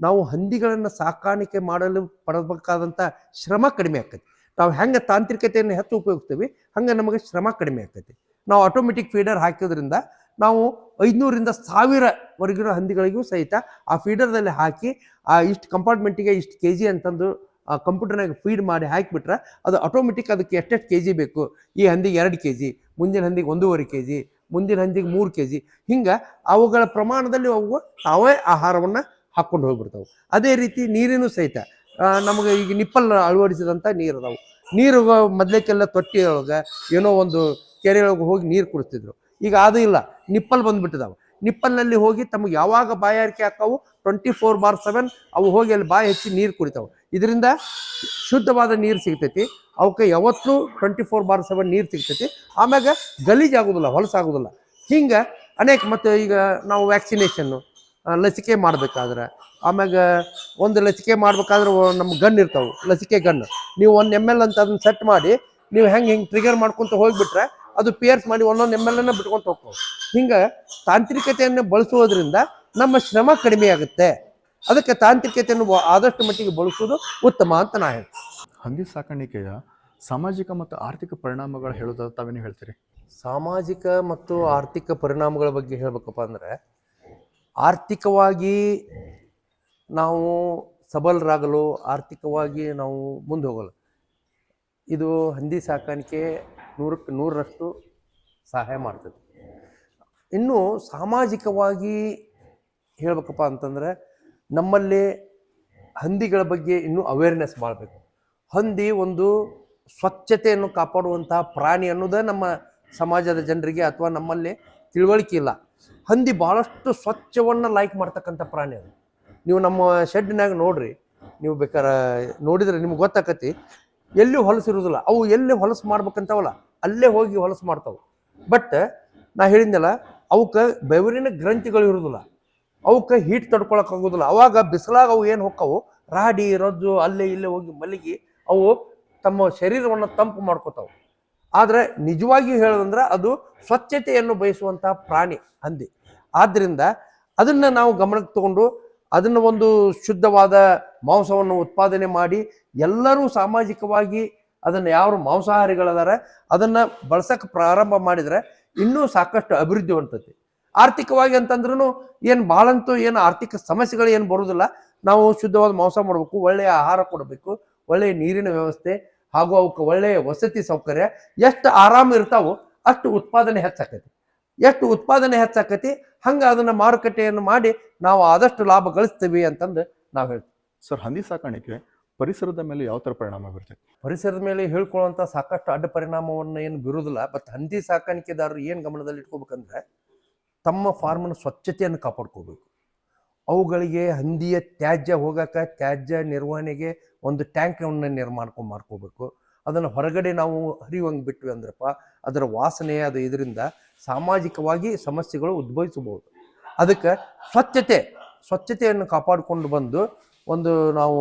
ನಾವು ಹಂದಿಗಳನ್ನು ಸಾಕಾಣಿಕೆ ಮಾಡಲು ಪಡಬೇಕಾದಂಥ ಶ್ರಮ ಕಡಿಮೆ ಆಕೈತಿ. ನಾವು ಹೆಂಗೆ ತಾಂತ್ರಿಕತೆಯನ್ನು ಹೆಚ್ಚು ಉಪಯೋಗಿಸ್ತೀವಿ, ಹಂಗೆ ನಮಗೆ ಶ್ರಮ ಕಡಿಮೆ ಆಗ್ತೈತಿ ನಾವು ಆಟೋಮೆಟಿಕ್ ಫೀಡರ್ ಹಾಕಿದ್ರಿಂದ ನಾವು ಐದುನೂರಿಂದ ಸಾವಿರವರೆಗಿನ ಹಂದಿಗಳಿಗೂ ಸಹಿತ ಆ ಫೀಡರ್ದಲ್ಲಿ ಹಾಕಿ, ಆ ಇಷ್ಟು ಕಂಪಾರ್ಟ್ಮೆಂಟಿಗೆ ಇಷ್ಟು ಕೆ ಜಿ ಅಂತಂದು, ಆ ಕಂಪ್ಯೂಟರ್ನಾಗ ಫೀಡ್ ಮಾಡಿ ಹಾಕಿಬಿಟ್ರೆ ಅದು ಆಟೋಮೆಟಿಕ್ ಅದಕ್ಕೆ ಎಷ್ಟೆಷ್ಟು ಕೆ ಜಿ ಬೇಕು? ಈ ಹಂದಿಗೆ ಎರಡು ಕೆ ಜಿ ಮುಂದಿನ ಹಂದಿಗೆ ಒಂದೂವರೆ ಕೆ ಜಿ ಮುಂದಿನ ಹಂದಿಗೆ ಮೂರು ಕೆ ಜಿ ಹಿಂಗೆ ಅವುಗಳ ಪ್ರಮಾಣದಲ್ಲಿ ಅವು ತಾವೇ ಆಹಾರವನ್ನು ಹಾಕ್ಕೊಂಡು ಹೋಗ್ಬಿಡ್ತಾವೆ. ಅದೇ ರೀತಿ ನೀರಿನೂ ಸಹಿತ ನಮಗೆ ಈಗ ನಿಪ್ಪಲ್ ಅಳವಡಿಸಿದಂಥ ನೀರು ಅದಾವೆ. ನೀರು ಮೊದಲೇಕೆಲ್ಲ ತೊಟ್ಟಿ ಒಳಗೆ ಏನೋ ಒಂದು ಕೆರೆ ಒಳಗೆ ಹೋಗಿ ನೀರು ಕುಡಿಸ್ತಿದ್ರು. ಈಗ ಅದು ಇಲ್ಲ, ನಿಪ್ಪಲ್ ಬಂದ್ಬಿಟ್ಟಿದಾವೆ. ನಿಪ್ಪಲ್ನಲ್ಲಿ ಹೋಗಿ ತಮಗೆ ಯಾವಾಗ ಬಾಯಾರಿಕೆ ಹಾಕಾವು ಟ್ವೆಂಟಿ ಫೋರ್ ಬಾರ್ ಸೆವೆನ್ ಅವು ಹೋಗಿ ಅಲ್ಲಿ ಬಾಯಿ ಹೆಚ್ಚಿ ನೀರು ಕುಡಿತಾವೆ. ಇದರಿಂದ ಶುದ್ಧವಾದ ನೀರು ಸಿಗ್ತೈತಿ. ಅವಕ್ಕೆ ಯಾವತ್ತೂ ಟ್ವೆಂಟಿ ಫೋರ್ ಬಾರ್ ಸೆವೆನ್ ನೀರು ಸಿಗ್ತೈತಿ. ಆಮ್ಯಾಗ ಗಲೀಜಾಗೋದಿಲ್ಲ, ಹೊಲಸಾಗೋದಿಲ್ಲ. ಹಿಂಗೆ ಅನೇಕ ಮತ್ತು ಈಗ ನಾವು ವ್ಯಾಕ್ಸಿನೇಷನ್ನು ಲಸಿಕೆ ಮಾಡ್ಬೇಕಾದ್ರೆ. ಆಮ್ಯಾಗ ಒಂದು ಲಸಿಕೆ ಮಾಡ್ಬೇಕಾದ್ರೆ ನಮ್ಮ ಗನ್ ಇರ್ತಾವೆ ಲಸಿಕೆ ಗನ್. ನೀವು ಒಂದು ಎಂ ಎಲ್ ಅಂತ ಅದನ್ನ ಸೆಟ್ ಮಾಡಿ ನೀವು ಹೆಂಗೆ ಹಿಂಗೆ ಟ್ರಿಗರ್ ಮಾಡ್ಕೊತ ಹೋಗ್ಬಿಟ್ರೆ ಅದು ಪಿಯರ್ಸ್ ಮಾಡಿ ಒಂದೊಂದು ಎಂ ಎಲ್ ಅನ್ನ ಬಿಟ್ಕೊಂತ ಹೋಗ್ತಾವೆ. ಹಿಂಗೆ ತಾಂತ್ರಿಕತೆಯನ್ನು ಬಳಸುವುದರಿಂದ ನಮ್ಮ ಶ್ರಮ ಕಡಿಮೆ ಆಗುತ್ತೆ. ಅದಕ್ಕೆ ತಾಂತ್ರಿಕತೆಯನ್ನು ಆದಷ್ಟು ಮಟ್ಟಿಗೆ ಬಳಸುವುದು ಉತ್ತಮ ಅಂತ ನಾ ಹೇಳ್ತೀನಿ. ಹಂದಿ ಸಾಕಾಣಿಕೆಯ ಸಾಮಾಜಿಕ ಮತ್ತು ಆರ್ಥಿಕ ಪರಿಣಾಮಗಳು ಹೇಳೋದಾದ್ರೆ ತಾವೇನು ಹೇಳ್ತೀರಿ? ಸಾಮಾಜಿಕ ಮತ್ತು ಆರ್ಥಿಕ ಪರಿಣಾಮಗಳ ಬಗ್ಗೆ ಹೇಳ್ಬೇಕಪ್ಪ ಅಂದರೆ ಆರ್ಥಿಕವಾಗಿ ನಾವು ಸಬಲರಾಗಲು, ಆರ್ಥಿಕವಾಗಿ ನಾವು ಮುಂದೆ ಹೋಗಲು ಇದು ಹಂದಿ ಸಾಕಾಣಿಕೆ ನೂರಕ್ಕೆ ನೂರರಷ್ಟು ಸಹಾಯ ಮಾಡ್ತದೆ. ಇನ್ನು ಸಾಮಾಜಿಕವಾಗಿ ಹೇಳ್ಬೇಕಪ್ಪ ಅಂತಂದರೆ ನಮ್ಮಲ್ಲಿ ಹಂದಿಗಳ ಬಗ್ಗೆ ಇನ್ನೂ ಅವೇರ್ನೆಸ್ ಮಾಡಬೇಕು. ಹಂದಿ ಒಂದು ಸ್ವಚ್ಛತೆಯನ್ನು ಕಾಪಾಡುವಂತಹ ಪ್ರಾಣಿ ಅನ್ನೋದೇ ನಮ್ಮ ಸಮಾಜದ ಜನರಿಗೆ ಅಥವಾ ನಮ್ಮಲ್ಲಿ ತಿಳುವಳಿಕೆ ಇಲ್ಲ. ಹಂದಿ ಭಾಳಷ್ಟು ಸ್ವಚ್ಛವನ್ನು ಲೈಕ್ ಮಾಡ್ತಕ್ಕಂಥ ಪ್ರಾಣಿ ಅದು. ನೀವು ನಮ್ಮ ಶೆಡ್ನಾಗ ನೋಡ್ರಿ, ನೀವು ಬೇಕಾರ ನೋಡಿದ್ರೆ ನಿಮ್ಗೆ ಗೊತ್ತಾಕತಿ, ಎಲ್ಲಿ ಹೊಲಸಿರುವುದಿಲ್ಲ ಅವು ಎಲ್ಲಿ ಹೊಲಸು ಮಾಡ್ಬೇಕಂತಾವಲ್ಲ, ಅಲ್ಲೇ ಹೋಗಿ ಹೊಲಸು ಮಾಡ್ತಾವೆ. ಬಟ್ ನಾ ಹೇಳಿದ್ನಲ್ಲ, ಅವಕ್ಕೆ ಬೆವರಿನ ಗ್ರಂಥಿಗಳು ಇರೋದಿಲ್ಲ. ಅವಕ್ಕೆ ಹೀಟ್ ತಡ್ಕೊಳಕ್ಕಾಗೋದಿಲ್ಲ ಅವಾಗ ಬಿಸಿಲಾಗ ಅವು ಏನು ಹೊಕ್ಕವು, ರಾಡಿ, ರಜ್ಜು, ಅಲ್ಲೇ, ಇಲ್ಲೇ ಹೋಗಿ ಮಲಗಿ, ಅವು ತಮ್ಮ ಶರೀರವನ್ನು ತಂಪು ಮಾಡ್ಕೋತಾವು. ಆದರೆ ನಿಜವಾಗಿಯೂ ಹೇಳೋದಂದ್ರೆ ಅದು ಸ್ವಚ್ಛತೆಯನ್ನು ಬಯಸುವಂತಹ ಪ್ರಾಣಿ ಹಂದಿ. ಆದ್ದರಿಂದ ಅದನ್ನು ನಾವು ಗಮನಕ್ಕೆ ತಗೊಂಡು ಅದನ್ನು ಒಂದು ಶುದ್ಧವಾದ ಮಾಂಸವನ್ನು ಉತ್ಪಾದನೆ ಮಾಡಿ ಎಲ್ಲರೂ ಸಾಮಾಜಿಕವಾಗಿ ಅದನ್ನು ಯಾರು ಮಾಂಸಾಹಾರಿಗಳದಾರ ಅದನ್ನು ಬಳಸಕ್ಕೆ ಪ್ರಾರಂಭ ಮಾಡಿದರೆ ಇನ್ನೂ ಸಾಕಷ್ಟು ಅಭಿವೃದ್ಧಿ ಹೊಂದತಿ ಆರ್ಥಿಕವಾಗಿ ಅಂತಂದ್ರೂ ಏನು ಭಾಳಂತೂ ಏನು ಆರ್ಥಿಕ ಸಮಸ್ಯೆಗಳು ಏನು ಬರೋದಿಲ್ಲ, ನಾವು ಶುದ್ಧವಾದ ಮಾಂಸ ಮಾಡಬೇಕು, ಒಳ್ಳೆಯ ಆಹಾರ ಕೊಡಬೇಕು, ಒಳ್ಳೆಯ ನೀರಿನ ವ್ಯವಸ್ಥೆ ಹಾಗೂ ಅವಕ್ಕೆ ಒಳ್ಳೆಯ ವಸತಿ ಸೌಕರ್ಯ ಎಷ್ಟು ಆರಾಮ ಇರ್ತಾವೋ ಅಷ್ಟು ಉತ್ಪಾದನೆ ಹೆಚ್ಚಾಕತಿ. ಎಷ್ಟು ಉತ್ಪಾದನೆ ಹೆಚ್ಚಾಕತಿ ಹಂಗೆ ಅದನ್ನು ಮಾರುಕಟ್ಟೆಯನ್ನು ಮಾಡಿ ನಾವು ಆದಷ್ಟು ಲಾಭ ಗಳಿಸ್ತೀವಿ ಅಂತಂದು ನಾವು ಹೇಳ್ತೀವಿ. ಸರ್ ಹಂದಿ ಸಾಕಾಣಿಕೆ ಪರಿಸರದ ಮೇಲೆ ಯಾವ ಥರ ಪರಿಣಾಮ ಬೀರ್ತೈತೆ? ಪರಿಸರದ ಮೇಲೆ ಹೇಳ್ಕೊಳ್ಳುವಂಥ ಸಾಕಷ್ಟು ಅಡ್ಡ ಪರಿಣಾಮವನ್ನು ಏನು ಬೀರುವುದಿಲ್ಲ ಬಟ್ ಹಂದಿ ಸಾಕಾಣಿಕೆದಾರರು ಏನು ಗಮನದಲ್ಲಿ ಇಟ್ಕೋಬೇಕಂದ್ರೆ ತಮ್ಮ ಫಾರ್ಮನ್ನು ಸ್ವಚ್ಛತೆಯನ್ನು ಕಾಪಾಡ್ಕೋಬೇಕು. ಅವುಗಳಿಗೆ ಹಂದಿಯ ತ್ಯಾಜ್ಯ ಹೋಗಕ್ಕೆ ತ್ಯಾಜ್ಯ ನಿರ್ವಹಣೆಗೆ ಒಂದು ಟ್ಯಾಂಕನ್ನು ನಿರ್ಮಾಣ ಮಾಡ್ಕೋಬೇಕು. ಅದನ್ನು ಹೊರಗಡೆ ನಾವು ಹರಿಯುವಂಗೆ ಬಿಟ್ವಿ ಅಂದ್ರಪ್ಪ ಅದರ ವಾಸನೆ ಅದು ಇದರಿಂದ ಸಾಮಾಜಿಕವಾಗಿ ಸಮಸ್ಯೆಗಳು ಉದ್ಭವಿಸಬಹುದು. ಅದಕ್ಕೆ ಸ್ವಚ್ಛತೆ ಸ್ವಚ್ಛತೆಯನ್ನು ಕಾಪಾಡಿಕೊಂಡು ಬಂದು ಒಂದು ನಾವು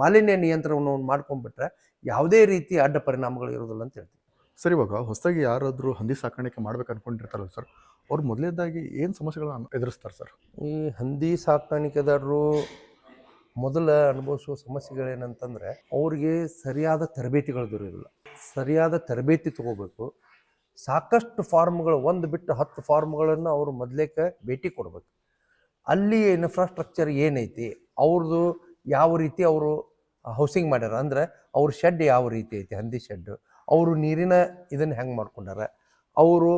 ಮಾಲಿನ್ಯ ನಿಯಂತ್ರಣವನ್ನು ಮಾಡ್ಕೊಂಡ್ಬಿಟ್ರೆ ಯಾವುದೇ ರೀತಿ ಅಡ್ಡ ಪರಿಣಾಮಗಳು ಇರೋದಿಲ್ಲ ಅಂತ ಹೇಳ್ತೀವಿ ಸರ್ ಇವಾಗ ಹೊಸದಾಗಿ ಯಾರಾದರೂ ಹಂದಿ ಸಾಕಾಣಿಕೆ ಮಾಡ್ಬೇಕು ಅನ್ಕೊಂಡಿರ್ತಾರಲ್ಲ ಸರ್ ಅವ್ರು ಮೊದಲೇದಾಗಿ ಏನು ಸಮಸ್ಯೆಗಳನ್ನ ಎದುರಿಸ್ತಾರೆ ಸರ್? ಈ ಹಂದಿ ಸಾಕಾಣಿಕೆದಾರರು ಮೊದಲ ಅನುಭವಿಸುವ ಸಮಸ್ಯೆಗಳೇನಂತಂದರೆ, ಅವ್ರಿಗೆ ಸರಿಯಾದ ತರಬೇತಿಗಳು ದೊರೆಯೋದಿಲ್ಲ ಸರಿಯಾದ ತರಬೇತಿ ತಗೋಬೇಕು. ಸಾಕಷ್ಟು ಫಾರ್ಮ್ಗಳು, ಒಂದು ಬಿಟ್ಟು ಹತ್ತು ಫಾರ್ಮ್ಗಳನ್ನು ಅವರು ಮೊದಲೇಕ ಭೇಟಿ ಕೊಡಬೇಕು. ಅಲ್ಲಿ ಇನ್ಫ್ರಾಸ್ಟ್ರಕ್ಚರ್ ಏನೈತಿ ಅವ್ರದ್ದು ಯಾವ ರೀತಿ ಅವರು ಹೌಸಿಂಗ್ ಮಾಡ್ಯಾರ, ಅಂದ್ರೆ ಅವ್ರ ಶೆಡ್ ಯಾವ ರೀತಿ ಐತಿ, ಹಂದಿ ಶೆಡ್ ಅವರು ನೀರಿನ ಇದನ್ನು ಹೆಂಗೆ ಮಾಡ್ಕೊಂಡಾರ, ಅವರು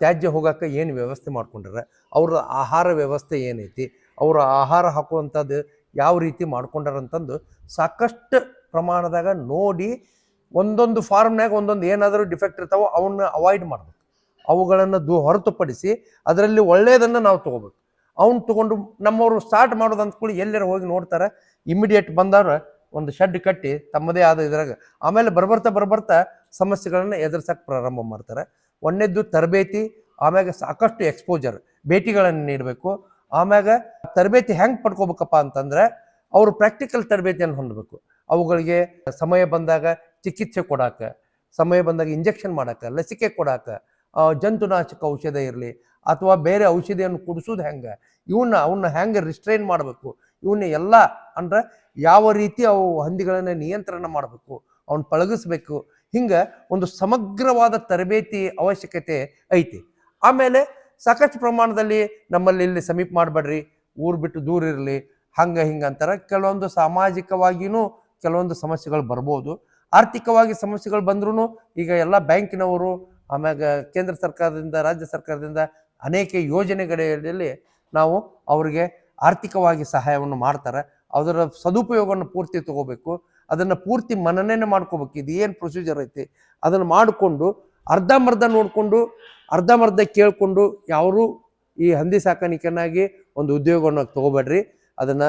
ತ್ಯಾಜ್ಯ ಹೋಗಕ್ಕೆ ಏನು ವ್ಯವಸ್ಥೆ ಮಾಡ್ಕೊಂಡಾರ, ಅವ್ರ ಆಹಾರ ವ್ಯವಸ್ಥೆ ಏನೈತಿ, ಅವರ ಆಹಾರ ಹಾಕುವಂಥದ್ದು ಯಾವ ರೀತಿ ಮಾಡ್ಕೊಂಡಾರಂತಂದು ಸಾಕಷ್ಟು ಪ್ರಮಾಣದಾಗ ನೋಡಿ ಒಂದೊಂದು ಫಾರ್ಮ್ನಾಗ ಒಂದೊಂದು ಏನಾದರೂ ಡಿಫೆಕ್ಟ್ ಇರ್ತಾವೋ ಅವನ್ನ ಅವಾಯ್ಡ್ ಮಾಡಬೇಕು. ಅವುಗಳನ್ನು ದೂ ಹೊರತುಪಡಿಸಿ ಅದರಲ್ಲಿ ಒಳ್ಳೆಯದನ್ನು ನಾವು ತೊಗೋಬೇಕು. ಅವ್ನು ತೊಗೊಂಡು ನಮ್ಮವರು ಸ್ಟಾರ್ಟ್ ಮಾಡೋದು ಅಂದ್ಕೊಳ್ಳಿ ಎಲ್ಲರ ಹೋಗಿ ನೋಡ್ತಾರೆ ಇಮಿಡಿಯೇಟ್ ಬಂದವ್ರು ಒಂದು ಶೆಡ್ ಕಟ್ಟಿ ತಮ್ಮದೇ ಆದ ಇದ್ರಾಗ ಆಮೇಲೆ ಬರ್ಬರ್ತಾ ಬರ್ಬರ್ತಾ ಸಮಸ್ಯೆಗಳನ್ನು ಎದುರ್ಸೋಕೆ ಪ್ರಾರಂಭ ಮಾಡ್ತಾರೆ. ಒಂದೇದ್ದು ತರಬೇತಿ, ಆಮ್ಯಾಗ ಸಾಕಷ್ಟು ಎಕ್ಸ್ಪೋಜರ್ ಭೇಟಿಗಳನ್ನು ನೀಡಬೇಕು. ಆಮ್ಯಾಗ ತರಬೇತಿ ಹೆಂಗೆ ಪಡ್ಕೋಬೇಕಪ್ಪ ಅಂತಂದ್ರೆ ಅವರು ಪ್ರಾಕ್ಟಿಕಲ್ ತರಬೇತಿಯನ್ನು ಹೊಂದಬೇಕು. ಅವುಗಳಿಗೆ ಸಮಯ ಬಂದಾಗ ಚಿಕಿತ್ಸೆ ಕೊಡಾಕ, ಸಮಯ ಬಂದಾಗ ಇಂಜೆಕ್ಷನ್ ಮಾಡಾಕ, ಲಸಿಕೆ ಕೊಡಾಕ ಜಂತುನಾಶಕ ಔಷಧ ಇರಲಿ ಅಥವಾ ಬೇರೆ ಔಷಧಿಯನ್ನು ಕುಡಿಸೋದು ಹೆಂಗೆ ಇವನ್ನ ಅವನ್ನ ಹೆಂಗೆ ರಿಸ್ಟ್ರೈನ್ ಮಾಡಬೇಕು ಇವನ್ನ ಎಲ್ಲ ಅಂದ್ರೆ ಯಾವ ರೀತಿ ಅವು ಹಂದಿಗಳನ್ನು ನಿಯಂತ್ರಣ ಮಾಡಬೇಕು ಅವನ್ನ ಪಳಗಿಸ್ಬೇಕು, ಹಿಂಗೆ ಒಂದು ಸಮಗ್ರವಾದ ತರಬೇತಿ ಅವಶ್ಯಕತೆ ಐತಿ. ಆಮೇಲೆ ಸಾಕಷ್ಟು ಪ್ರಮಾಣದಲ್ಲಿ ನಮ್ಮಲ್ಲಿ ಇಲ್ಲಿ ಸಮೀಪ ಮಾಡಬೇಡ್ರಿ. ಊರು ಬಿಟ್ಟು ದೂರ ಇರಲಿ, ಹಂಗೆ, ಹಿಂಗೆ ಅಂತಾರೆ. ಕೆಲವೊಂದು ಸಾಮಾಜಿಕವಾಗಿಯೂ ಕೆಲವೊಂದು ಸಮಸ್ಯೆಗಳು ಬರ್ಬೋದು. ಆರ್ಥಿಕವಾಗಿ ಸಮಸ್ಯೆಗಳು ಬಂದ್ರೂ ಈಗ ಎಲ್ಲ ಬ್ಯಾಂಕಿನವರು, ಆಮ್ಯಾಗ ಕೇಂದ್ರ ಸರ್ಕಾರದಿಂದ, ರಾಜ್ಯ ಸರ್ಕಾರದಿಂದ ಅನೇಕ ಯೋಜನೆಗಳಲ್ಲಿ ನಾವು ಅವರಿಗೆ ಆರ್ಥಿಕವಾಗಿ ಸಹಾಯವನ್ನು ಮಾಡ್ತಾರೆ. ಅದರ ಸದುಪಯೋಗವನ್ನು ಪೂರ್ತಿ ತಗೋಬೇಕು. ಅದನ್ನು ಪೂರ್ತಿ ಮನನೇನೆ ಮಾಡ್ಕೋಬೇಕು. ಇದು ಏನು ಪ್ರೊಸೀಜರ್ ಐತಿ? ಅದನ್ನು ಮಾಡಿಕೊಂಡು ಅರ್ಧಂಬರ್ಧ ನೋಡಿಕೊಂಡು ಅರ್ಧಂಬರ್ಧ ಕೇಳಿಕೊಂಡು ಯಾರು ಈ ಹಂದಿ ಸಾಕಾಣಿಕೆನಾಗಿ ಒಂದು ಉದ್ಯೋಗವನ್ನು ತಗೋಬೇಡ್ರಿ. ಅದನ್ನು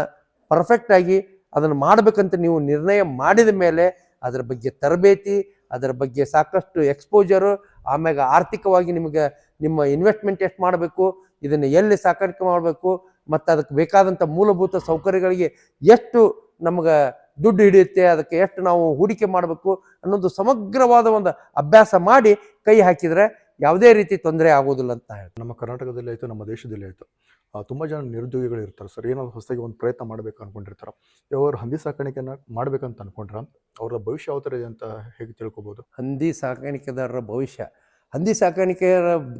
ಪರ್ಫೆಕ್ಟಾಗಿ ಅದನ್ನು ಮಾಡಬೇಕಂತ ನೀವು ನಿರ್ಣಯ ಮಾಡಿದ ಮೇಲೆ ಅದರ ಬಗ್ಗೆ ತರಬೇತಿ, ಅದರ ಬಗ್ಗೆ ಸಾಕಷ್ಟು ಎಕ್ಸ್ಪೋಜರು ಆಮ್ಯಾಗ ಆರ್ಥಿಕವಾಗಿ ನಿಮಗೆ ನಿಮ್ಮ ಇನ್ವೆಸ್ಟ್ಮೆಂಟ್ ಎಷ್ಟು ಮಾಡಬೇಕು, ಇದನ್ನು ಎಲ್ಲಿ ಸಾಕಾಣಿಕೆ ಮಾಡಬೇಕು, ಮತ್ತು ಅದಕ್ಕೆ ಬೇಕಾದಂಥ ಮೂಲಭೂತ ಸೌಕರ್ಯಗಳಿಗೆ ಎಷ್ಟು ನಮಗೆ ದುಡ್ಡು ಹಿಡಿಯುತ್ತೆ ಅದಕ್ಕೆ ಎಷ್ಟು ನಾವು ಹೂಡಿಕೆ ಮಾಡಬೇಕು ಅನ್ನೋದು ಸಮಗ್ರವಾದ ಒಂದು ಅಭ್ಯಾಸ ಮಾಡಿ ಕೈ ಹಾಕಿದರೆ ಯಾವುದೇ ರೀತಿ ತೊಂದರೆ ಆಗೋದಿಲ್ಲ ಅಂತ ಹೇಳಿ ನಮ್ಮ ಕರ್ನಾಟಕದಲ್ಲಿ ಆಯಿತು ನಮ್ಮ ದೇಶದಲ್ಲಿ ಆಯಿತು. ತುಂಬ ಜನ ನಿರುದ್ಯೋಗಿಗಳು ಇರ್ತಾರೆ ಸರ್. ಏನಾದ್ರು ಹೊಸದಾಗಿ ಒಂದು ಪ್ರಯತ್ನ ಮಾಡಬೇಕು ಅನ್ಕೊಂಡಿರ್ತಾರೆ. ಅವರು ಹಂದಿ ಸಾಕಾಣಿಕೆನ ಮಾಡ್ಬೇಕಂತ ಅನ್ಕೊಂಡ್ರ ಅವರ ಭವಿಷ್ಯ ಯಾವ ಥರ ಇದೆ ಅಂತ ಹೇಗೆ ತಿಳ್ಕೊಬೋದು? ಹಂದಿ ಸಾಕಾಣಿಕೆದಾರರ ಭವಿಷ್ಯ. ಹಂದಿ ಸಾಕಾಣಿಕೆಯ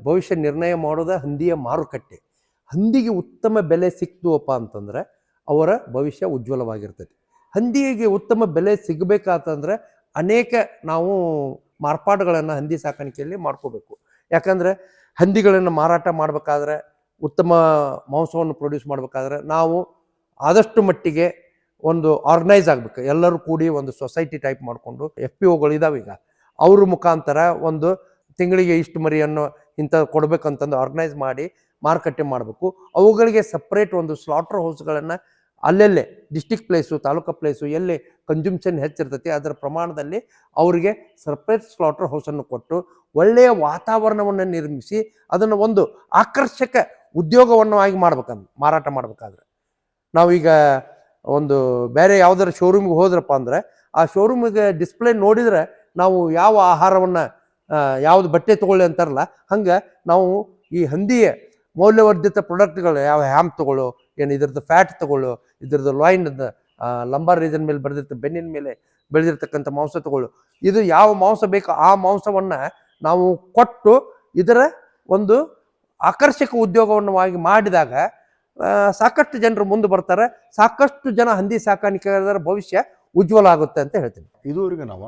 ಭವಿಷ್ಯ ನಿರ್ಣಯ ಮಾಡೋದ ಹಂದಿಯ ಮಾರುಕಟ್ಟೆ. ಹಂದಿಗೆ ಉತ್ತಮ ಬೆಲೆ ಸಿಕ್ತುವಪ್ಪ ಅಂತಂದ್ರೆ ಅವರ ಭವಿಷ್ಯ ಉಜ್ವಲವಾಗಿರ್ತೈತಿ ಹಂದಿಗೆ ಉತ್ತಮ ಬೆಲೆ ಸಿಗಬೇಕಾತಂದ್ರೆ ಅನೇಕ ನಾವು ಮಾರ್ಪಾಡುಗಳನ್ನು ಹಂದಿ ಸಾಕಾಣಿಕೆಯಲ್ಲಿ ಮಾಡ್ಕೋಬೇಕು. ಯಾಕಂದ್ರೆ ಹಂದಿಗಳನ್ನು ಮಾರಾಟ ಮಾಡಬೇಕಾದ್ರೆ ಉತ್ತಮ ಮಾಂಸವನ್ನು ಪ್ರೊಡ್ಯೂಸ್ ಮಾಡಬೇಕಾದ್ರೆ ನಾವು ಆದಷ್ಟು ಮಟ್ಟಿಗೆ ಒಂದು ಆರ್ಗನೈಸ್ ಆಗಬೇಕು. ಎಲ್ಲರೂ ಕೂಡಿ ಒಂದು ಸೊಸೈಟಿ ಟೈಪ್ ಮಾಡಿಕೊಂಡು ಎಫ್ ಪಿ ಒಗಳು ಇದಾವೆ ಈಗ. ಅವ್ರ ಮುಖಾಂತರ ಒಂದು ತಿಂಗಳಿಗೆ ಇಷ್ಟು ಮರಿಯನ್ನು ಇಂಥ ಕೊಡಬೇಕಂತಂದು ಆರ್ಗನೈಸ್ ಮಾಡಿ ಮಾರುಕಟ್ಟೆ ಮಾಡಬೇಕು. ಅವುಗಳಿಗೆ ಸಪ್ರೇಟ್ ಒಂದು ಸ್ಲಾಟರ್ ಹೌಸ್ಗಳನ್ನು ಅಲ್ಲೆಲ್ಲೇ ಡಿಸ್ಟಿಕ್ ಪ್ಲೇಸು ತಾಲೂಕು ಪ್ಲೇಸು ಎಲ್ಲಿ ಕನ್ಸ್ಯೂಮ್ಷನ್ ಹೆಚ್ಚಿರ್ತೈತಿ, ಅದರ ಪ್ರಮಾಣದಲ್ಲಿ ಅವರಿಗೆ ಸಪ್ರೇಟ್ ಸ್ಲಾಟರ್ ಹೌಸನ್ನು ಕೊಟ್ಟು ಒಳ್ಳೆಯ ವಾತಾವರಣವನ್ನು ನಿರ್ಮಿಸಿ ಅದನ್ನು ಒಂದು ಆಕರ್ಷಕ ಉದ್ಯೋಗವನ್ನು ಆಗಿ ಮಾಡ್ಬೇಕಂದ್ರೆ ಮಾರಾಟ ಮಾಡಬೇಕಾದ್ರೆ. ನಾವೀಗ ಒಂದು ಬೇರೆ ಯಾವುದರ ಶೋರೂಮ್ಗೆ ಹೋದ್ರಪ್ಪ ಅಂದ್ರೆ ಆ ಶೋರೂಮಿಗೆ ಡಿಸ್ಪ್ಲೇ ನೋಡಿದ್ರೆ ನಾವು ಯಾವ ಆಹಾರವನ್ನು ಯಾವುದು ಬಟ್ಟೆ ತೊಗೊಳ್ಳಿ ಅಂತಾರಲ್ಲ, ಹಂಗೆ ನಾವು ಈ ಹಂದಿಯ ಮೌಲ್ಯವರ್ಧಿತ ಪ್ರಾಡಕ್ಟ್ಗಳು ಯಾವ ಹ್ಯಾಮ್ ತಗೊಳ್ಳೋ, ಏನು ಇದ್ರದ್ದು ಫ್ಯಾಟ್ ತಗೊಳ್ಳೋ ಇದ್ರದ್ದು ಲಾಯಿನ್ ಲಂಬಾರ್ ರೀಜನ್ ಮೇಲೆ ಬೆಳೆದಿರ್ತ ಬೆನ್ನಿನ ಮೇಲೆ ಬೆಳೆದಿರ್ತಕ್ಕಂಥ ಮಾಂಸ ತಗೊಳ್ಳು. ಇದು ಯಾವ ಮಾಂಸ ಬೇಕೋ ಆ ಮಾಂಸವನ್ನು ನಾವು ಕೊಟ್ಟು ಇದರ ಒಂದು ಆಕರ್ಷಕ ಉದ್ಯೋಗವನ್ನು ಆಗಿ ಮಾಡಿದಾಗ ಸಾಕಷ್ಟು ಜನರು ಮುಂದೆ ಬರ್ತಾರೆ, ಸಾಕಷ್ಟು ಜನ ಹಂದಿ ಸಾಕಾಣಿಕೆ ಭವಿಷ್ಯ ಉಜ್ವಲ ಆಗುತ್ತೆ ಅಂತ ಹೇಳ್ತೀನಿ. ಇದುವರೆಗೆ ನಾವು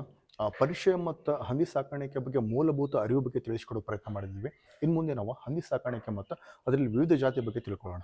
ಪರಿಚಯ ಮತ್ತು ಹಂದಿ ಸಾಕಾಣಿಕೆ ಬಗ್ಗೆ ಮೂಲಭೂತ ಅರಿವು ಬಗ್ಗೆ ತಿಳಿಸ್ಕೊಡೋ ಪ್ರಯತ್ನ ಮಾಡಿದ್ವಿ ಇನ್ನು ಮುಂದೆ ನಾವು ಹಂದಿ ಸಾಕಾಣಿಕೆ ಮತ್ತು ಅದರಲ್ಲಿ ವಿವಿಧ ಜಾತಿ ಬಗ್ಗೆ ತಿಳ್ಕೊಳ್ಳೋಣ.